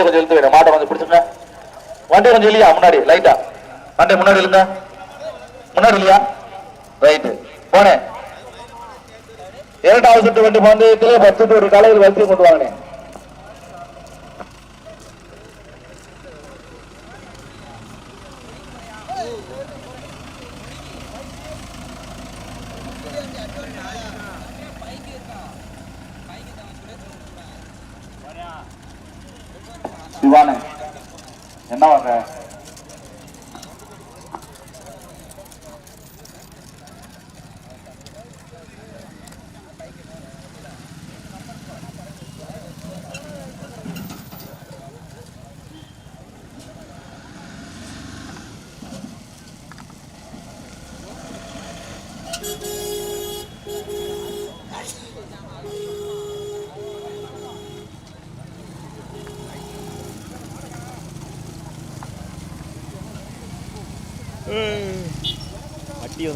வண்டியை கொஞ்சம் இழுத்து வேணும் மாட்டை கொஞ்சம் பிடிச்சுங்க வண்டி கொஞ்சம் இல்லையா முன்னாடி லைட்டா மண்டே முன்னாடி இழுங்க. முன்னாடி இல்லையா ரைட்டு போனேன். இரண்டாவது சுட்டு வண்டி பந்தயத்திலே பத்து ஒரு காலையில் வச்சு கொண்டு வாங்கினேன். என்ன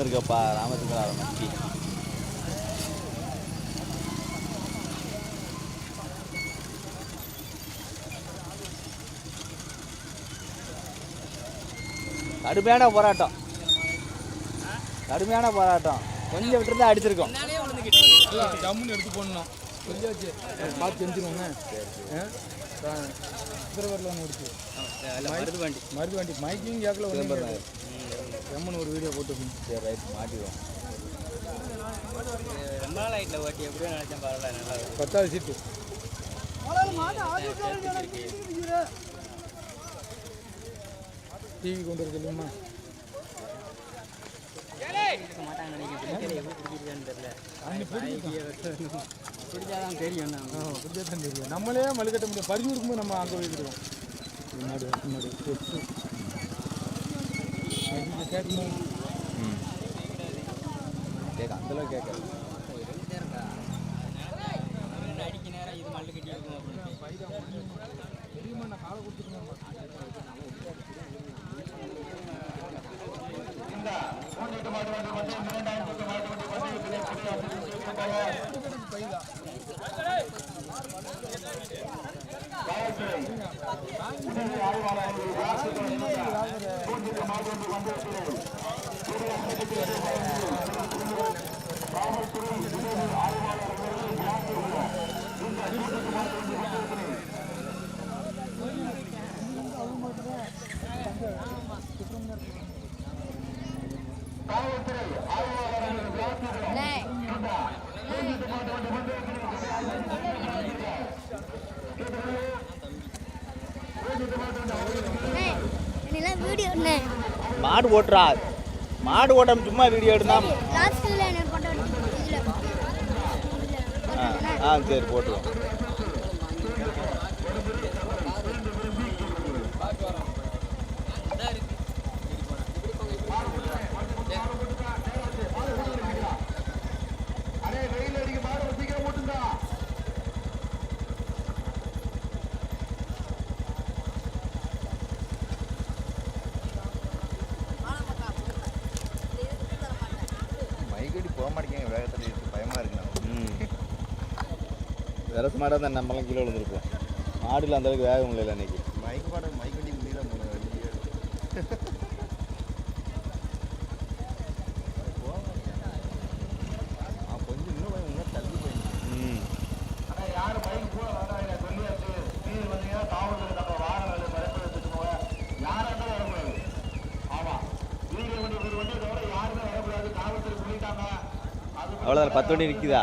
வாங்க மட்டி வந்திருக்கப்பா ராமச்சந்திர மட்டி கடுமையான போராட்டம். கடுமையான போராட்டம். கொஞ்சம் விட்டுருந்தா அடிச்சிருக்கோம். ஜம்முன்னு எடுத்து போடணும். கொஞ்சம் வச்சு பார்த்து திருவரில் ஒன்று எடுத்து மருது வண்டி. மருது வண்டி. மைக்கிங் கேட்கல ஜம்முன்னு ஒரு வீடியோ போட்டு சரி ரைட் மாட்டிடுவோம். ரொம்ப நாள் ஆயிட்டில் ஓட்டி எப்படியோ நினைச்சேன் பரவாயில்ல நல்லா. பத்தாவது சீட்டு டிவி கொண்டு வர சொல்லுமா இருக்க மாட்டாங்க நினைக்கிறேன் தெரியல பிடிச்சாதான் தெரியும் அப்படியே தான் தெரியும். நம்மளே மழுக்கட்ட முடியும் பறிஞ்சு இருக்கும்போது நம்ம அங்கே போய்க்கிடுவோம் முன்னாடி முன்னாடி கேட்கணும். கேட்க அந்தளவுக்கு கேட்காது அடிக்க நேரம் இது மல்லு கட்டி இருக்கும் அப்படின்னு வீடியோ மாடு ஓட்டுறா. மாடு ஓட்டாம சும்மா வீடியோ இதுல ஆ ஆ சரி போட்டுருவோம் மைக்கடி போக மாட்டேங்க வேகத்தில் இருக்கு பயமாக இருக்கு நான் ம் விரசு மாடாக தான் நம்மளாம் கீழே விழுந்திருப்போம். மாடுல அந்த அளவுக்கு வேகம் இல்லை அன்னைக்கு. மைக் பாட மைக் வண்டி முடியல அவ்வளோதான் பத்து வண்டி நிற்கிதா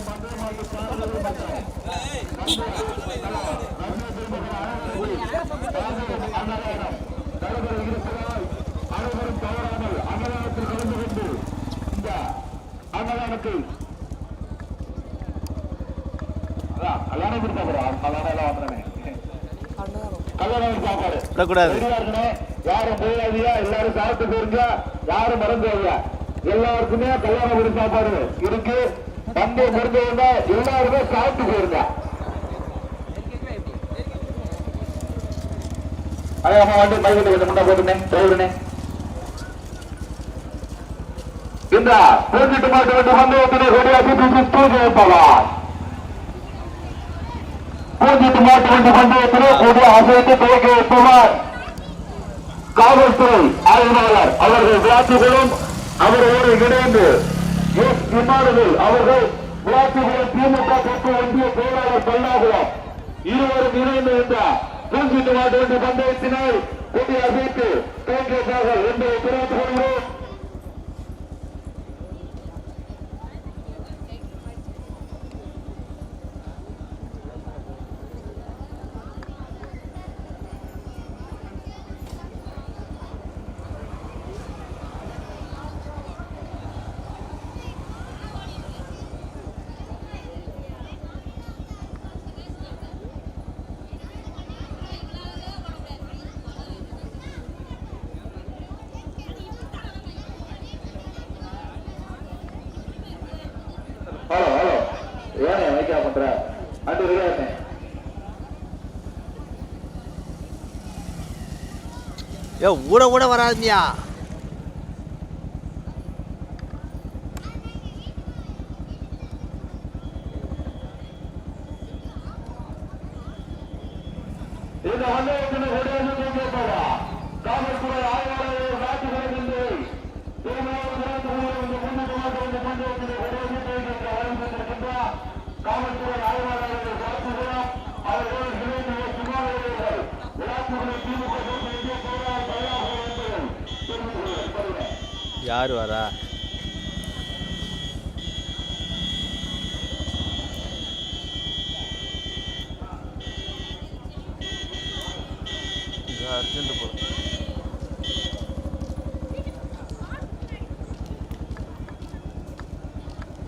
கத்தக்கூடாது யாரும் போகாதியா எல்லாரும் சாப்பிட்டு போயிருக்கா யாரும் மறந்துவாங்க எல்லாருக்குமே கல்யாண வீடு சாப்பாடு இருக்கு. தந்தை மருந்தவங்க எல்லாருமே சாப்பிட்டு போயிருங்க அதே அம்மா வந்து இந்த பூஜிட்டு மாட்டு வந்து வந்து கொடியாசி பூஜை பவான் ஆரம்பித்துமார் கலந்து கொண்டிருக்கிற கூடிய ஆசிரியத்தை துவக்கி வைப்பவர் காவல்துறை ஆய்வாளர் அவர்கள் விளாட்டுகளும் அவர்களோடு இணைந்து எஸ். விமானங்கள் அவர்கள் விளாட்டுகளும் திமுக பக்கம் ஒன்றிய செயலாளர் பல்லாகுளம். இருவரும் இணைந்து இந்த கூஞ்சிட்டு மாட்டு பந்தயத்தினால் கூட்டி அசைத்து தேங்கியதாக என்பதை தெரிவித்துக் கொள்கிறோம். ராஜா பண்றார் அது விளையாட்டு ஏ ஊட ஊட வராதுமியா சென்று போல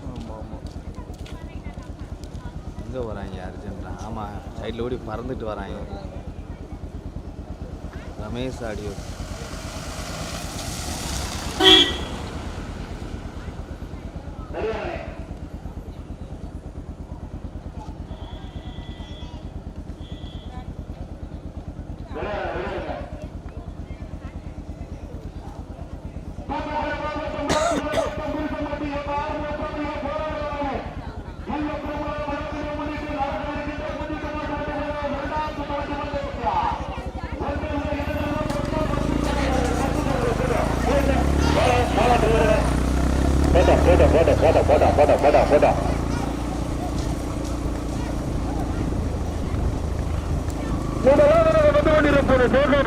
ஆமாம் ஆமாம் எங்கே வராங்க அர்ஜென்ட்டா ஆமாம் சைடில் ஓடி பறந்துட்டு வராங்க. ரமேஷ் ஆடியோ. போட போட போட போட போட போட போட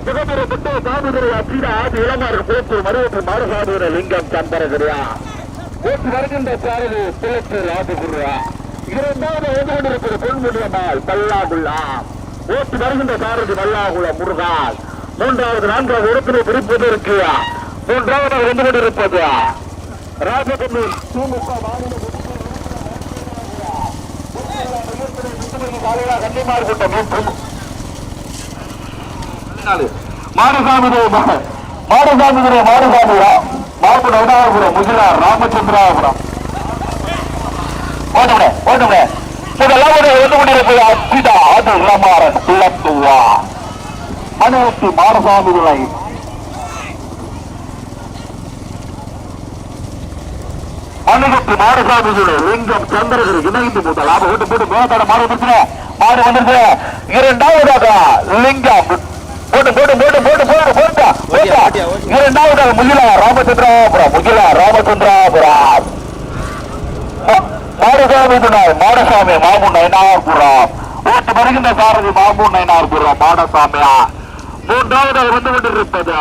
புகப்பெறப்பட்டு சாமிதுரை அச்சிட ஆதி இளமாறு வருகின்ற சாரதி பிள்ளைத்தூர் ஆதிபுரியா இரண்டாவது மூன்றாவது நான்காவது இடத்திலே பிரிப்பது இருக்கு மூன்றாவது வந்து கொண்டிருப்பது ராஜகண்ணூர் திமுக மாநில கன்னிமார் கூட்டம் மீண்டும் மாரசாமிதுரை மாரசாமிதுரை மாரசாமிரா மாவட்ட நவதாரபுரம் முஜிலார் ராமச்சந்திராபுரம். ஓட்டமுட ஓட்டமுட இதெல்லாம் ஒரு வந்து கொண்டிருப்பது அச்சிதா அது ரமாரன் பிளப்புவா மனோத்தி மண்ணுகத்து மாடசாமிகளே லிங்கம் சந்திரகிரி இணைந்து முதல் லாபம் ஓட்டு போட்டு மேலத்தாட மாடு வந்துருச்சு. மாடு வந்துருச்சு. இரண்டாவதாக லிங்கம். போட்டு போட்டு போட்டு போட்டு போட்டு போட்டா. போட்டா. இரண்டாவதாக முகிலா ராமச்சந்திராபுரம் முகிலா ராமச்சந்திராபுரம். மாடசாமி துணை மாடசாமி மாமு நயனார்புரம். ஓட்டு வருகின்ற சாரதி மாமு நயனார்புரம் மாடசாமியா. மூன்றாவதாக வந்து கொண்டிருப்பது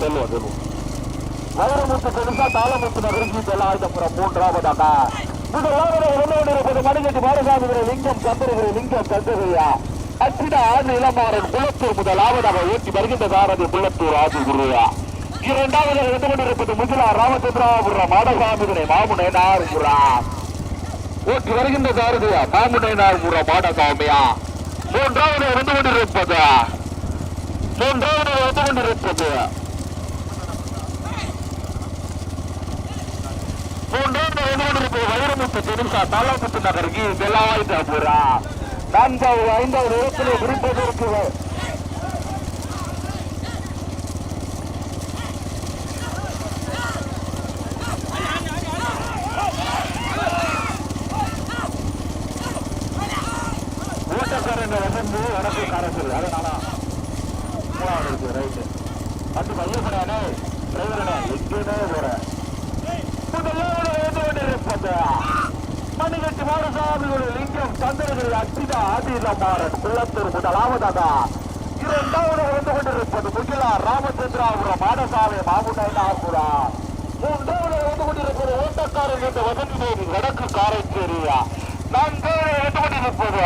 சொல்லுவோம் சொல்லுவோம் தாளமுத்து நகருக்கு செல்லாயுதபுரம் மூன்றாவதாக முதலாவது வந்து கொண்டிருப்பது மணிகட்டி பாரசாமி லிங்கம் சந்திரகிரி லிங்கம் சந்திரகிரியா அச்சிட ஆண்டு இளமாறன் குளத்தூர் முதலாவதாக ஏற்றி வருகின்ற சாரதி குளத்தூர் ஆதி குருயா இரண்டாவது வந்து கொண்டிருப்பது முகிலா ராமச்சந்திராபுரம் மாடசாமிதனை மாமுனை நார்புரா ஓட்டி வருகின்ற சாரதியா மாமுனை நார்புரா மாடசாமியா. மூன்றாவது வந்து கொண்டிருப்பது மூன்றாவது வந்து கொண்டிருப்பது மூன்றாவது வந்து கொண்டிருப்பது வைரமுத்து திருசா தாலாமுத்து நகருக்கு வெள்ளாயிட்டாபுரா நான்காவது ஐந்தாவது இடத்திலே விருப்பதற்கு ஓட்டக்காரன் வந்து வடக்கு காரத்தில் அதனால மூணாவது இருக்கு ரைட்டு அது மையப்படானே டிரைவரனே எங்கேனே போறேன் முதலாவது வந்து கொண்டிருப்பது மணிகட்டு மாரசாமியுடைய லிங்கம் சந்திரகிரி ஆதிலமாறன் குளத்தூர் முதலாவதாக இரண்டாவது வந்து கொண்டிருப்பது முகிலா ராமச்சந்திராபுரம் மாடசாமி மாமுனாபுரா மூன்றாவது வந்து கொண்டிருப்பது ஓட்டக்காரன் என்ற வசதி தேவி வடக்கு காரைச்சேரியா நான்காவது வந்து கொண்டிருப்பது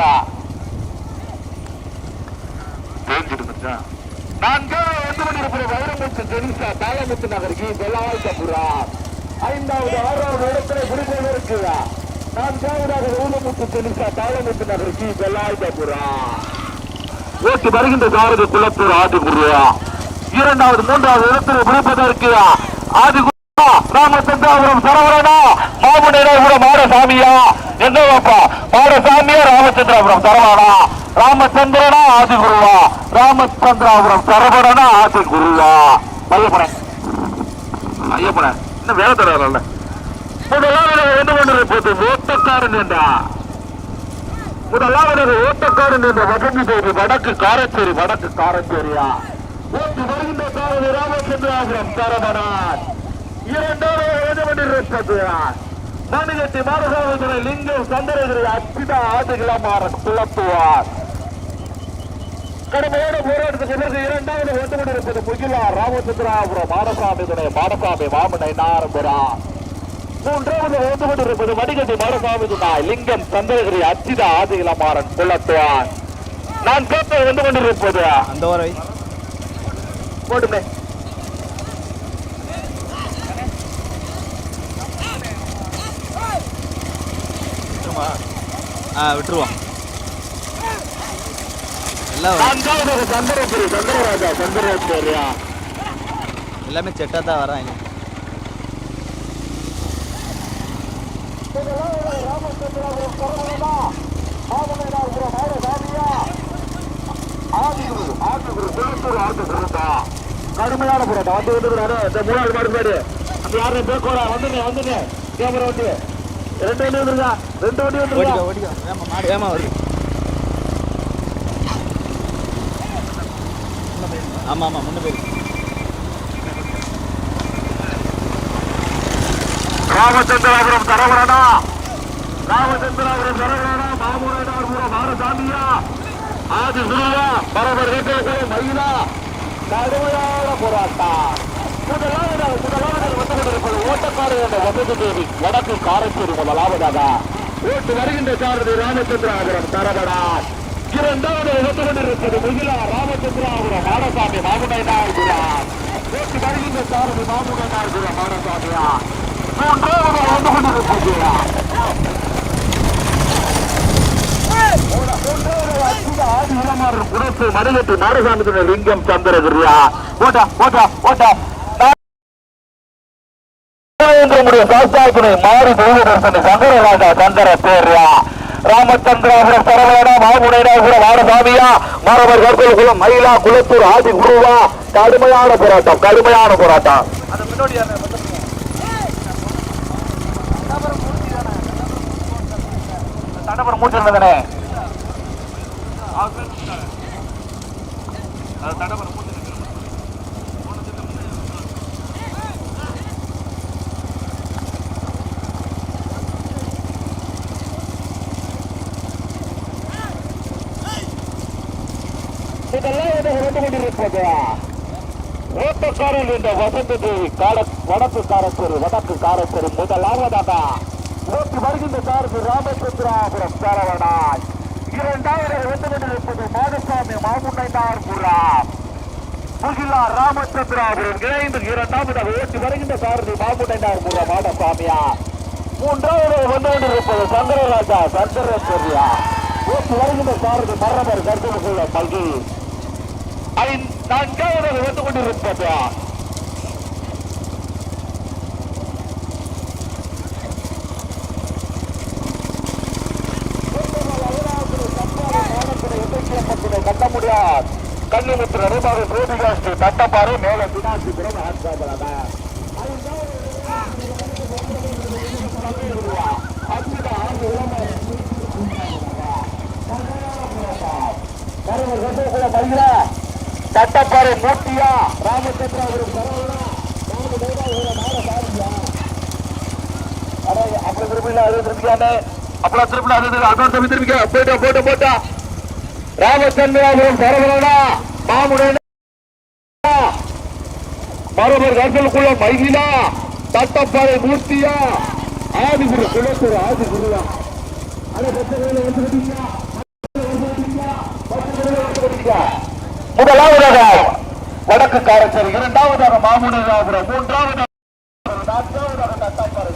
நான்காவது வந்து கொண்டிருப்பது வைரமுத்து ஜெனிசா தாளமுத்து நகருக்கு வெள்ளாய்க்கபுரா ஐந்தாவது ஆறாவது இடத்திலே பிடிப்பதற்கு நான்காவதாக ஊனமுத்து ஜெனிசா தாளமுத்து நகருக்கு வெள்ளாய்க்கபுரா ஓட்டி வருகின்ற சாரதி குளத்தூர் ஆதிகுருவா. இரண்டாவது மூன்றாவது இடத்தில் பிடிப்பதற்கு ஆதிகுருவா. ராமச்சந்திராபுரம் சரவரனா மாமுனிபுரம் மாடசாமியா. என்னவாப்பா மாடசாமியா ராமச்சந்திராபுரம் சரவணா ராமச்சந்திரனா ஆதிகுருவா. ராமச்சந்திராபுரம் சரவரனா ஆதிகுருவா. ஐயப்பனே ஐயப்பனே இன்னும் வேலை தரல போது ஓட்டக்காரன் என்றா. முதலாவது ஓட்டக்காரன் என்ற வசந்தி தேவி வடக்கு காரச்சேரி வடக்கு காரச்சேரியா. ஓட்டு வருகின்ற சாரதி ராமச்சந்திராபுரம் சரவணன். இரண்டாவது வந்து மணிகட்டி மாரசாமி லிங்கம் சந்திரகிரி அச்சிதா ஆதிகிளமாறன் குளத்துவார் கடுமையான போராட்டத்துக்கு பிறகு இரண்டாவது வந்து முகிலா ராமச்சந்திராபுரம் மாடசாமி துணை மாடசாமி மாமனை நாரம்புரா மூன்றாவது வந்து கொண்டிருப்பது வடிகட்டி மாடசாமி துணை லிங்கம் சந்திரகிரி அச்சிதா ஆதிகிளமாறன் குளத்துவார் நான் கேட்பது வந்து கொண்டிருப்பது. அந்த வரை. போட்டுமே. ஆ விட்டுருவோம். எல்லாம் செட்டாக தான் வராங்க. கடுமையான போராட்டம் வந்து வந்துருக்காரு இந்த மூணாவது மாடு மாடு அந்த யாரு பேக்கோடா வந்துங்க வந்துங்க கேமரா வண்டி ரெண்டு வண்டி வந்துருக்கா ரெண்டு வண்டி வந்துருக்கா ஓடிக்கோ ஓடிக்கோ ஏமா மாடு ஏமா வருது ஆமா ஆமா முன்ன போயிருக்கு ராமச்சந்திராபுரம் சரவணனா ராமச்சந்திராபுரம் சரவணனா மாமுரனாபுரம் மாரசாமியா? ஆதி குருவா பரபர் மயிலா கடுமையான போராட்டம். முதலாவதாக முதலாவதாக வந்து கொண்டிருப்பது ஓட்டக்காரு என்ற வசதி தேவி வடக்கு காரைச்சேரி முதலாவதாக ஓட்டு வருகின்ற சாரதி ராமச்சந்திராபுரம் சரவணா. இரண்டாவது வந்து கொண்டிருப்பது முகிலா ராமச்சந்திராபுரம் பாரசாமி மாமுனை ஓட்டு வருகின்ற சாரதி மாமுனை நாயகுரம் மூன்றாவது வந்து கொண்டிருப்பது குணத்து மணிகட்டு நாரசாமி லிங்கம் சந்திரகிரியா ஓட்டா ஓட்டா ஓட்டா சாஸ்தாக்குனை மாறி தெய்வதர்சனி சங்கரராஜா சந்திர பேர்யா ராமச்சந்திராபுரம் சரவணா மாமுனைனாபுரம் வாரசாமியா மாணவர் கற்கொள்குளம் மயிலா குலத்தூர் ஆதி குருவா கடுமையான போராட்டம் கடுமையான போராட்டம் தண்டபுரம் மூச்சு இருந்ததுனே இதெல்லாம் என்ன வந்து கொண்டிருக்கிறது ஓட்டக்காரன் என்ற வசந்த தேவி கால வடக்கு காரத்தூர் வடக்கு காரத்தூர் முதலாவதாக ஓட்டி வருகின்ற சாரதி ராமச்சந்திராபுரம் சரவணாய் இரண்டாவது வந்து கொண்டிருப்பது மாதசாமி மாமுன்னைந்தார் புறாம் முகிலா ராமச்சந்திராபுரம் இணைந்து இரண்டாவதாக ஓட்டி வருகின்ற சாரதி மாமுன்னைந்தார் புறா மாடசாமியா. மூன்றாவது வந்து கொண்டிருப்பது சந்திரராஜா சந்திரேஸ்வரியா ஓட்டி வருகின்ற சாரதி மரபர் கர்ப்பமுள்ள மல்கி. ஐந்து நான்காவதாக வந்து கொண்டிருப்பது கட்ட முடியாது கண்ணுமுத்திர நிர்வாக சோதிகாஸ்து தட்டப்பாறை மேல தினாசிபுரம் ஆட்சாபலாக தட்டப்பாறை மூர்த்தியா ராமச்சந்திராபுரம் அப்புறம் திருப்பி அது திருப்பிக்காம அப்புறம் திருப்பி அது அதான் திருப்பி திருப்பிக்க போட்டா போட்டா. ராமச்சந்திராபுரம் சரவணா மாமுடன் மரபர் கர்சலுக்குள்ள மைகிலா தட்டப்பாறை மூர்த்தியா. ஆதிகுரு குலத்தூர் ஆதிகுருவா. முதலாவதாக வடக்கு காரச்சேரி இரண்டாவதாக மாமுனராபுரம் மூன்றாவதாக நான்காவதாக தட்டப்பாறை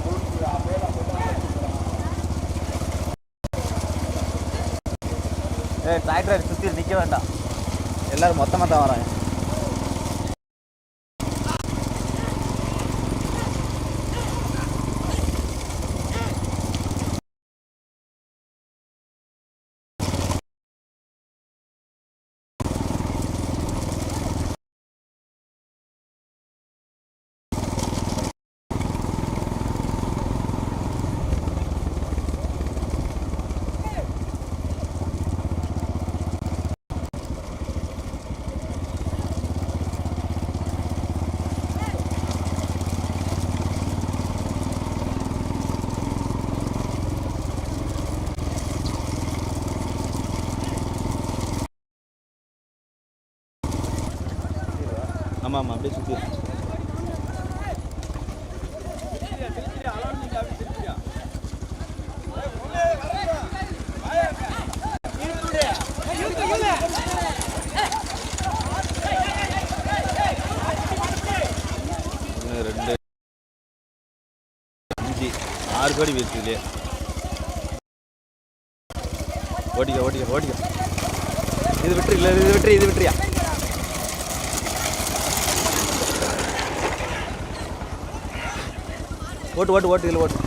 டிராக்டர் சுற்றி நிற்க வேண்டாம். எல்லாரும் மொத்தமாக தான் வராங்க. ஆமாம் ஆமாம் அப்படியே சுற்றி ரெண்டு. அஞ்சு. ஆறு கோடி வீசுதுலே ஓட்டிக்க ஓட்டிக்க ஓட்டிக்க இது விட்டுரு இல்லை இது விட்டுரு இது விட்டுறியா ஓட்டு ஓட்டு ஓட்டு இதில் ஓட்டு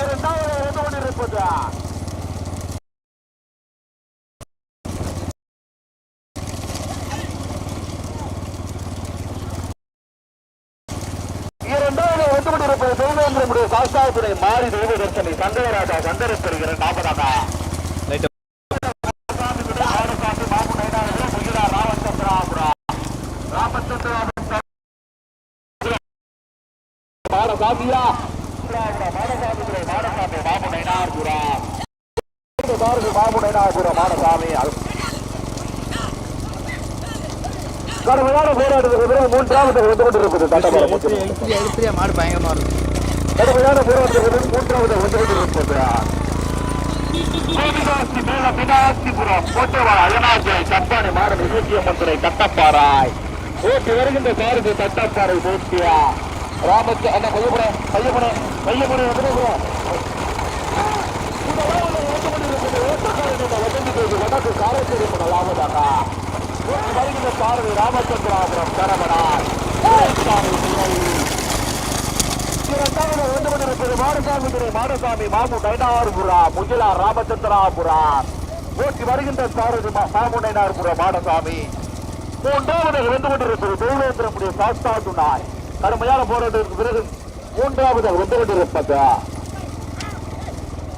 இரண்டாவது இருந்து கொண்டிருப்பது இரண்டாவது வந்து கொண்டிருப்பது தெய்வேந்திரமுடைய சாஸ்தாபுரை மாறி தெய்வ தர்சனி சந்தரராஜா சந்தரஸ்வரி இரண்டாவதாக லைட்டு ஆறுசாமி மாடசாமி. கடுமையான போராட்டத்துக்கு பிறகு மூன்றாவது வந்து கொண்டிருப்பது தண்டபுரம் மாடு பயங்கரமாக இருக்கும் கடுமையான போராட்டத்துக்கு பிறகு மூன்றாவது வந்து கொண்டிருப்பது தட்டப்பாராய் ஓட்டி வருகின்ற சாரதி தட்டப்பாறை போட்டியா ராமச்ச கையமுனை கையமுனை கையமுனை வந்துடுறோம் வடக்கு காரச்சேரி முதலாவதாக ஓட்டி வருகின்ற சாரதி ராமச்சந்திராபுரம் சரவணாய் இரண்டாவது வந்து கொண்டிருப்பது மாடசாமி துறை மாடசாமி மாமு நைனார்புரா முகிலா ராமச்சந்திராபுரா ஓட்டி வருகின்ற சாரதி மா- மாமு நைனார்புரா மாடசாமி மூன்றாவது வந்து கொண்டிருப்பது தேவேந்திரமுடைய சாஸ்தா துணாய் கடுமையான போராட்டத்திற்கு பிறகு மூன்றாவது வந்து கொண்டிருப்பது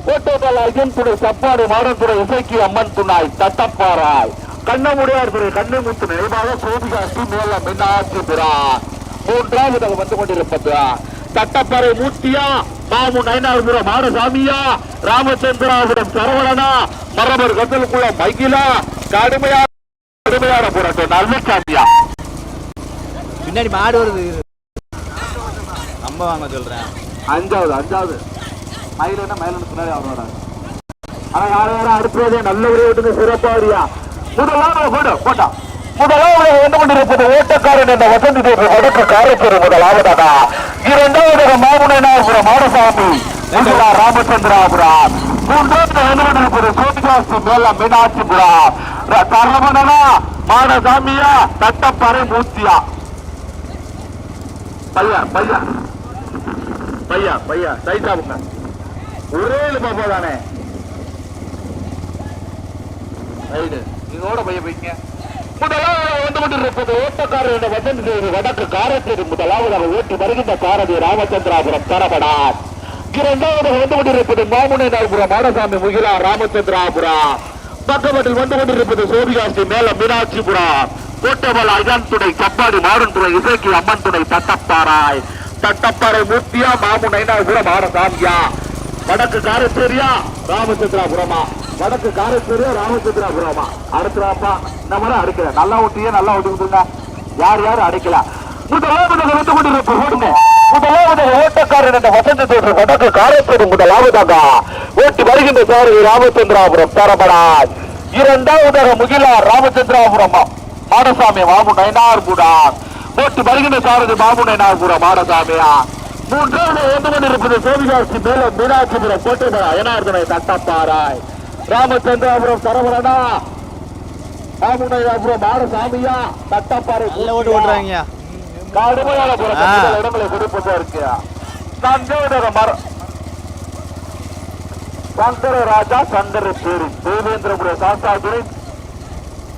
கோட்டைக்கால் அர்ஜுன் துணை சப்பாடு மாடத்துறை இசைக்கு அம்மன் துணாய் தட்டப்பாராய் கண்ணமுடியார் துறை கண்ணமுத்து நினைவாக சோபிகாசி மேல மின்னாட்சி புறா? மூன்றாவது வந்து கொண்டிருப்பது தட்டப்பாறை மூர்த்தியா? மாமு நயனார்புரம் மாடசாமியா? ராமச்சந்திராபுரம் சரவணனா? மரபர் கந்தலுக்குள்ள மைகிலா? கடுமையான கடுமையான போராட்டம். நல்லசாமியா பின்னாடி மாடு வருது. நம்ம வாங்க சொல்கிறேன் அஞ்சாவது அஞ்சாவது. மயிலன்னா மயிலன்னு பின்னாடி அவர் வராங்க ஆனா யாரும் யாரும் அடுத்ததே நல்ல ஒரு ஓட்டுங்க சிறப்பாரியா. முதலாம் போடு போட்டா. முதலாவது வந்து கொண்டிருப்பது ஓட்டக்காரன் என்ற வசந்தி தேவர் வடக்கு காரைக்குடி முதலாவதாக. இரண்டாவது மாமுனாபுரம் மாடசாமி முதலா ராமச்சந்திராபுரம். மூன்றாவது வந்து கொண்டிருப்பது சோதிகாசி மேல மீனாட்சிபுரா. தரமணனா மாடசாமியா தட்டப்பாறை மூர்த்தியா. பையா பையா. பையா பையா சைட்டாவுங்க ஒரே பாப்பா தானே. ரைடு இதோட பைய போய்ங்க முதலாவது வந்து கொண்டிருப்பது ஓட்டக்காரர் என்ற வடக்கு காரத்தில் முதலாவதாக ஓட்டி வருகின்ற காரதி ராமச்சந்திராபுரம் தரபடார் இரண்டாவது வந்து கொண்டிருப்பது மாமுனைநாயபுரம் மாடசாமி முகிலா ராமச்சந்திராபுரம் பக்கவட்டில் வந்து கொண்டிருப்பது சோபிகாசி மேல மீனாட்சிபுரம் கோட்டபல அஜான் துணை கப்பாடி மாறன் துணை இசைக்கு அம்மன் துணை தட்டப்பாராய். தட்டப்பாறை மூர்த்தியா மாமு நைனாபுரம் மாடசாமியா. வடக்கு காரச்சேரியா ராமச்சந்திராபுரமா? வடக்கு காரச்சேரியா ராமச்சந்திராபுரமா? அடுத்துறாப்பா இந்த மாதிரி அடிக்கல. நல்லா ஒட்டியே நல்லா ஒட்டி கொடுங்க யார் யாரும் அடிக்கல. முதலாவது வந்து கொண்டிருப்ப ஓடுங்க முதலாவது ஓட்டக்காரன் என்ற வசந்த தோற்று வடக்கு காரச்சேரி முதலாவதாக ஓட்டி வருகின்ற சாரதி ராமச்சந்திராபுரம் தரப்படார் இரண்டாவதாக முகிலார் ராமச்சந்திராபுரம்? மாடசாமி மாமு நயனார்புடான் ஓட்டி வருகின்ற சாரதி மாமு நயனார்புரம் மாடசாமியா? மூன்றாவது வந்து கொண்டிருப்பது மீனாட்சிபுரம் தட்டப்பாராய் ராமச்சந்திராபுரம் சரவணனா. தட்டப்பாறை ஓட்டு கடுமையான. முதல் இடங்களை கொடுப்பதா இருக்கு சந்தோட மர சங்கர ராஜா சங்கர பேரு தேவேந்திரபுர சாஸ்தாதுரை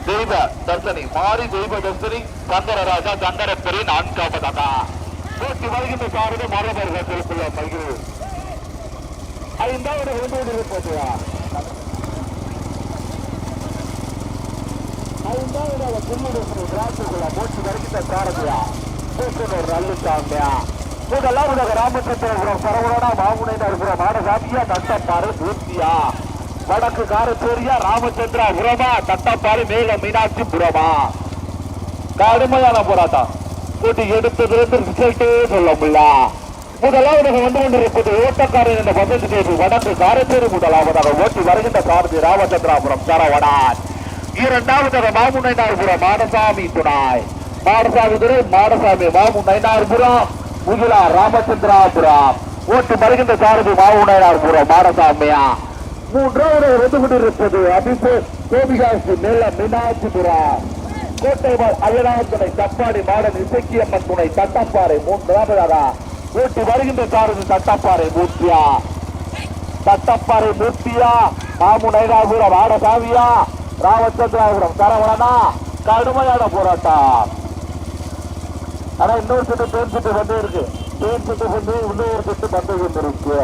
தெய்வ தர்சனி. மாறி தெய்வ தர்சனி. சங்கர ராஜா சங்கர பெரிய நான்காவதாக போட்டி வருகின்ற சாரதி மரபர்கள் செலுத்துள்ள மகிழ்வு ஐந்தாவது ஒன்று இருப்பது ஐந்தாவது புல்லுடைய திராட்சைக்குள்ள போட்டி வருகின்ற சாரதியா? பூசனூர் நல்லுசாமியா முதலாவதாக ராமச்சந்திரபுரம் சரவணா இருக்கிற மாடசாமியா தட்டப்பாறு பூர்த்தியா வடக்கு காரச்சேரியா ராமச்சந்திராபுரமா தட்டப்பாறு மேல மீனாட்சிபுரமா? கடுமையான போராட்டம். போட்டி எடுத்ததிலிருந்து ரிசல்ட்டே சொல்ல முடியல. முதலாவதாக வந்து கொண்டிருப்பது ஓட்டக்காரன் என்ற வசதி தேவி வடக்கு காரச்சேரி முதலாவதாக ஓட்டி வருகின்ற சாரதி ராமச்சந்திராபுரம் சரவணான். இரண்டாவதாக மாமு நயனார்புரம் மாடசாமி துணாய். மாடசாமி துறை மாடசாமி மாமு நயனார்புரம் முகிலா ராமச்சந்திராபுரம். ஓட்டி வருகின்ற சாரதி மாமு நயனார்புரம் மாடசாமியா. மூன்றாவது வந்து கொண்டிருப்பது அபிஷேக் கோபிகாசி மேல மீனாட்சிபுரம். கோட்டைவாள் அய்யனார் தப்பாடி மாடன் இசக்கியம்மன் துணை தட்டப்பாறை மூன்றாவதாக ஊட்டி வருகின்ற சாரதி தட்டப்பாறை மூர்த்தியா. தட்டப்பாறை மூர்த்தியா. மாமு நைனாபுரம் ஆடசாமியா ராமச்சந்திராபுரம் சரவணனா. கடுமையான போராட்டம். ஆனா இன்னொரு சுட்டு தேன் சுட்டு வந்து இருக்கு. தேன் சுட்டு வந்து இன்னொரு சுட்டு வந்து கொண்டிருக்கு.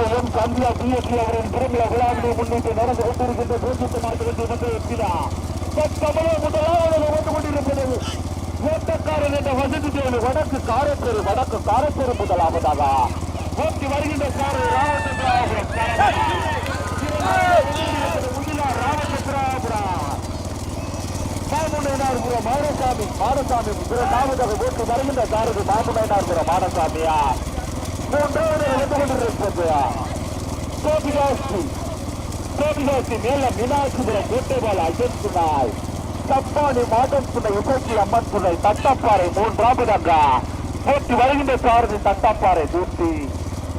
டிபிஎம் சந்தியா டிஎஸ்சி அவரின் திருமண விழாவினை முன்னிட்டு நடந்து கொண்டிருக்கின்ற பூஜ்ஜியத்து மாற்றுகின்ற மன்ற வெற்றிடா தமிழக முதலாவது வந்து கொண்டிருக்கிறது. ஓட்டக்காரன் என்ற வசதி தேவை. வடக்கு காரத்தேரு வடக்கு காரத்தேரு முதலாவதாக. ஓட்டி வருகின்ற சாரு ராமச்சந்திராபுரம். முகிலா ராமச்சந்திராபுரம் மாமுனைனார்புரம் மாடசாமி மாடசாமி முதலாவதாக ஓட்டி வருகின்ற சாரதி மாமுனைனார்புரம் மாடசாமியா மூன்றாவது வந்து கொண்டிருப்பது கோபிதாசி கோபிதாசி மேல மீனாட்சிபுரம் கோட்டைபால் அஜென்சுனாய் தப்பாடி மாதம் துணை இசைக்கு அம்மன் துணை தட்டப்பாறை மூன்றாவதாக போட்டி வருகின்ற சாரதி தட்டப்பாறை தூத்தி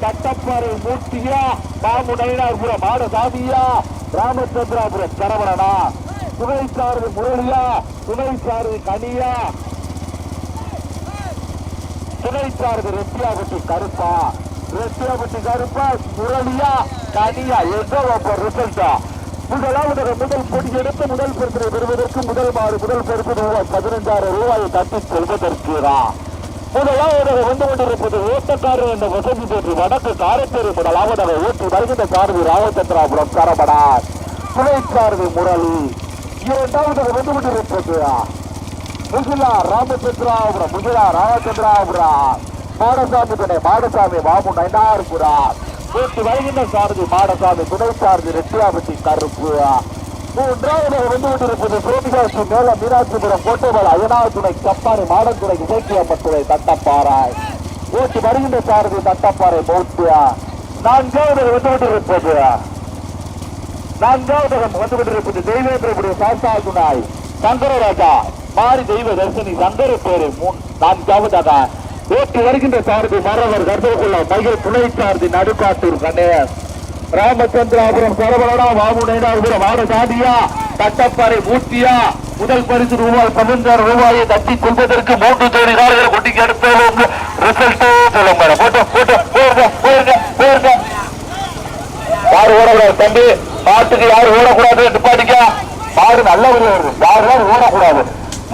தட்டப்பாறை மூர்த்தியா பாபு நயினார்புரம் மாட சாமியா ராமச்சந்திராபுரம் சரவணனா துணை சாரதி முரளியா துணை சாரதி கனியா துணை சாரதி ரெட்டியாபட்டி கருப்பா. ரெட்டியாபட்டி கருப்பா முரளியா கனியா எதோ ரிசல்ட்டா முதலாவது முதல் போட்டி எடுத்து முதல் பரிசனை பெறுவதற்கு முதல் மாறு முதல் பரிசு ரூபாய் பதினஞ்சாயிரம் ரூபாயை தட்டி செல்வதற்கு முதலாவதாக வந்து கொண்டிருப்பது ஓட்டக்காரர் என்ற வசதி பெற்று வடக்கு காரத்தேரி முதலாவதாக ஓட்டி வருகின்ற சார்பு ராமச்சந்திராபுரம் கரபடார். துணை சார்பு முரளி. இரண்டாவதாக வந்து கொண்டிருப்பது முகிலா ராமச்சந்திராபுரம் முகிலா ராமச்சந்திராபுரம். மாடசாமி துணை மாடசாமி மாமு நைனார்புரா ஓட்டி வருகின்ற சாரதி மாடசாமி துணை சாரதி ரெட்டியாபட்டி கருப்பு. மூன்றாவது வந்து கொண்டிருப்பது சோமிகாசி மேல மீனாட்சிபுரம் கோட்டைமலை அயனார் துணை கப்பாறை மாடத்துறை இசைக்கியப்பட்டுறை தட்டப்பாறாய் ஓட்டி வருகின்ற சாரதி தட்டப்பாறை மௌத்தியா நான்காவது வந்து கொண்டிருப்பது நான்காவது வந்து கொண்டிருப்பது தெய்வேந்திரபுரிய சாஸ்தாகுனாய் சங்கரராஜா. மாறி தெய்வ தர்சனி சங்கர பேரு மூன் நான்காவதாக ஓட்டி வருகின்ற சாரதி மரவர் கர்ப்பகுள்ள மகிழ் துணை சாரதி நடுக்காட்டூர் கணேஷ் ராமச்சந்திராபுரம் சரவணா வாமு நைனாபுரம் ஆட சாதியா தட்டப்பாறை மூர்த்தியா முதல் பரிசு ரூபாய் பதினஞ்சாயிரம் ரூபாயை தட்டி கொள்வதற்கு மூன்று ஜோடி காலங்கள் கொட்டிக்கு அடுத்தாலும் ரிசல்ட்டே சொல்ல மேடம். போட்டு போட்டு போயிருங்க போயிருங்க போயிருங்க. யாரு ஓடக்கூடாது தம்பி. பாட்டுக்கு யாரு ஓடக்கூடாது நிப்பாட்டிக்க. பாரு நல்ல வருது யாரும் ஓடக்கூடாது.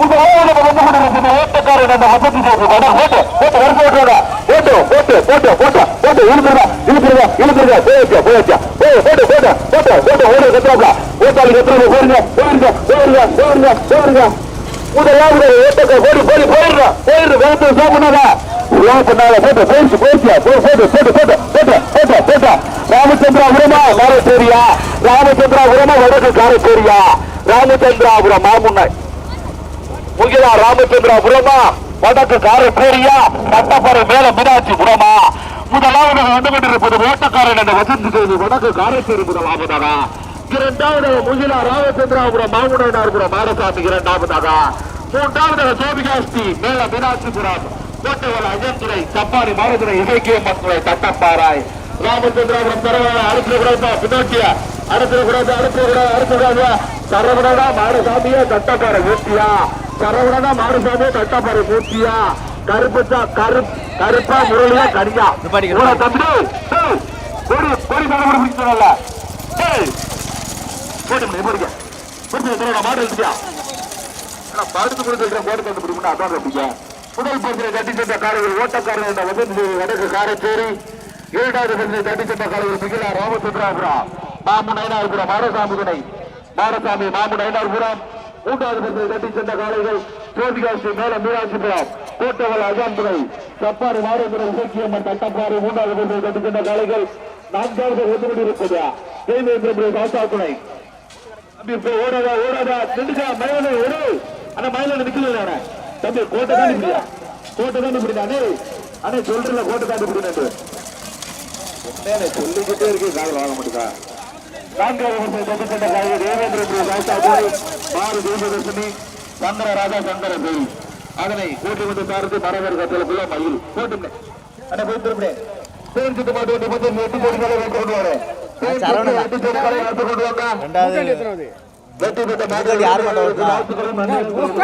முதலாவது வந்து கொண்டிருக்கிறது ஓட்டக்காரன் அந்த வசதி செய்து வட ஓட்டு ஓட்டு வருஷம் ஓட்டுறா ஓட்டு ஓட்டு போட்டு போட்டு போட்டு இழுத்துருவா இழுத்துருவா இழுத்துருவா போயிடுச்சா போயிடுச்சா போய் போட்டு போட்டு போட்டு போட்டு ஓடு கத்துறாப்ல ஓட்டாளி கத்துறாங்க போயிருங்க போயிருங்க போயிருங்க போயிருங்க போயிருங்க முதலாவது ஓட்டக்கார போடி போடி போயிடுறா போயிடுற வேகத்தை ஸ்லோ போட்டு போயிடுச்சு போயிடுச்சு போய் போட்டு போட்டு போட்டு போட்டு போட்டு போட்டு ராமச்சந்திராபுரமா காரச்சேரியா ராமச்சந்திராபுரமா வடக்கு காரச்சேரியா ராமச்சந்திராபுரம் மாமுன்னாய் முகிலா ராமச்சந்திரா புறமா வடக்கு காரக்கோரியா தட்டப்பாறை மேல மீனாட்சிபுரமா முதலாவது வந்து கொண்டிருப்பது ஓட்டக்காரன் என்ற வசந்தி செய்தி வடக்கு காரப்பேரி முதலாவதாக இரண்டாவது முகிலா ராமச்சந்திராபுரம் மாமுனார்புரம் மாரசாமி இரண்டாவதாக. மூன்றாவது சோபிகாஸ்தி மேல மீனாட்சிபுரம் கோட்டைவள அஜந்துறை சப்பாரி மாரதுரை இசைக்கிய துறை தட்டப்பாராய். ராமச்சந்திராபுரம் சரவண அடுத்த கூடாது பின்னோக்கிய. அடுத்த கூடாது அடுத்த கூடாது அடுத்த கூடாது சரவணனா மாரசாமியா தட்டப்பாறை ஊட்டியா சரவணனா மாடசாமியா தட்டப்பாறை மூர்த்தியா கருப்புச்சா கரு கருப்பா முரளியா கனியா. இவ்வளவு தம்பி கோடி கோடி தலைமுறை பிடிச்சல போட்டு போடுங்க பிடிச்ச மாடு எடுத்துட்டியா படுத்து கொடுத்துருக்கேன் போட்டு தந்து பிடிக்கணும் அதான் தம்பிங்க முதல் பரிசனை தட்டி சென்ற காலையில் ஓட்டக்காரன் என்ற வசந்தி வடக்கு காரச்சேரி. இரண்டாவது பரிசனை தட்டி சென்ற காலையில் மிகிலா ராமச்சந்திராபுரம். மாமு நயனார்புரம் மாரசாமி துணை. மாரசாமி மாமு நயனார்புரம். மூன்றாவது பரிசனை தட்டி சென்ற காலைகள் சோதிகாசி மேல மீனாட்சிபுரம். கோட்டவல் அஜான் துணை சப்பாரி மாரதுரை இசக்கியம்மன் தட்டப்பாறை மூன்றாவது பரிசனை தட்டி சென்ற காலைகள் நான்காவது ஒன்று கொண்டிருப்பது தேவேந்திரபுரம் சாஸ்தா துணை தம்பி ஓடாதா ஓடாதா? நின்றுக்கா மயில ஒரு ஆனா மயில நிக்கல தம்பி கோட்டை தான் இப்படியா கோட்டை தான் இப்படி அண்ணே அண்ணே சொல்றல கோட்டை தான் இப்படி சொல்லிக்கிட்டே இருக்கு காதல் வாங்க மாட்டேதா? நான்காவது தேவேந்திர ராஜா மாறு சந்திர ராஜா சந்திர பேரி அதனை கூட்டி வந்து சார்ந்து மரவர் கட்டலுக்குள்ள மயில் போட்டு அண்ணே போய் திருப்பி தேன் சுட்டு மாட்டு வந்து பத்தி எட்டு கோடி காலை வைத்து கொண்டு வரேன் எட்டு கோடி காலை வைத்து கொண்டு வாங்க வெற்றி பெற்ற மாட்டா